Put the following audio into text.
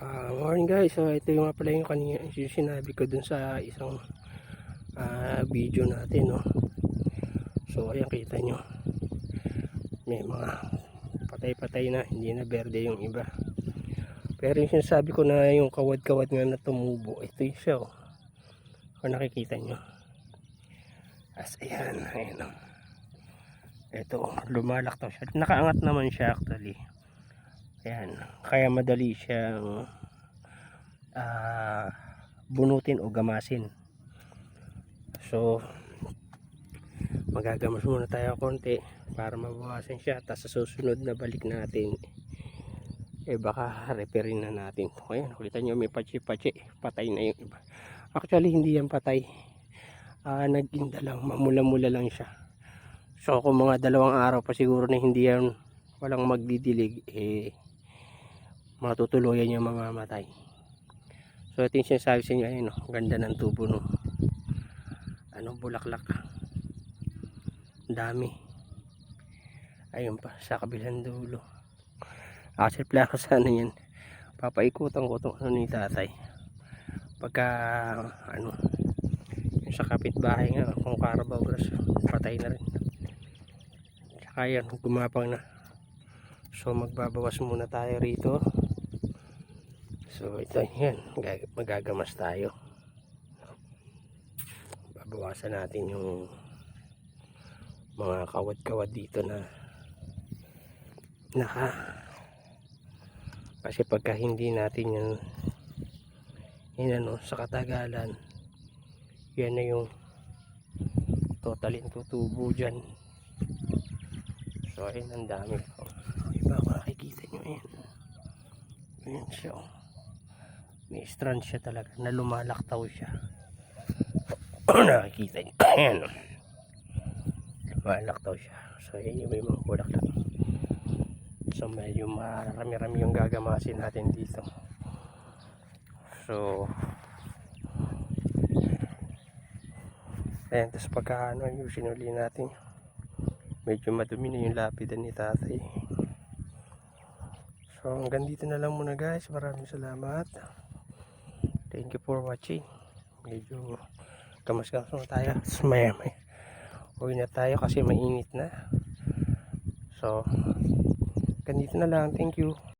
Ah, morning guys, so ito yung nga pala yung kanina yung sinabi ko dun sa isang ah, video natin, no. So ayan kita nyo. May mga patay-patay na, hindi na berde yung iba. Pero yung sinasabi ko na yung kawad-kawad nga na tumubo, ito yung siya, oh. Kung nakikita nyo. As ayan, ayan, oh. Ito, lumalaktaw siya. Nakaangat naman siya actually. Ayan, kaya madali siyang ah, bunutin o gamasin. So, magagamas muna tayo konti para mabawasan siya. Tapos sa susunod na balik natin, eh baka repairin na natin. Ayan, kita nyo may pachi-pachi. Patay na yung iba. Actually, hindi yan patay. Ah, naging lang, mamula-mula lang siya. So, kung mga dalawang araw pa siguro na hindi yan walang magdidilig, eh, matutuluyan yung mamamatay. So ito yung sinasabi sa inyo, ayun, oh, ganda ng tubo no. Anong bulaklak. Dami. Ayun pa, sa kabilang dulo. Actually, plano sana yan. Papaikutan ko itong ano ni tatay. Pagka, ano, yung sa kapitbahay nga, kung Carabao grass, patay na rin. Tsaka yan, gumapang na. So magbabawas muna tayo rito. So ito yan, gag- magagamas tayo. Babawasan natin yung mga kawad-kawad dito na naka kasi pagka hindi natin yan yan ano, sa katagalan yan na yung totalin tutubo dyan. So ayun ang dami. Iba kung nakikita nyo ayan ayan siya oh. May strand siya talaga na lumalaktaw siya. Nakikita nyo ayan. Lumalaktaw siya. So ayan yung mga bulaklak so medyo marami-rami yung gagamasin natin dito. So ayan tapos pagka ano yung sinuli natin medyo madumi na yung lapidan ni tatay. So hanggang dito na lang muna guys. Maraming salamat thank you for watching. Medyo kamas-kamas na tayo. Maya maya uwi na tayo kasi mainit na. So hanggang dito na lang. Thank you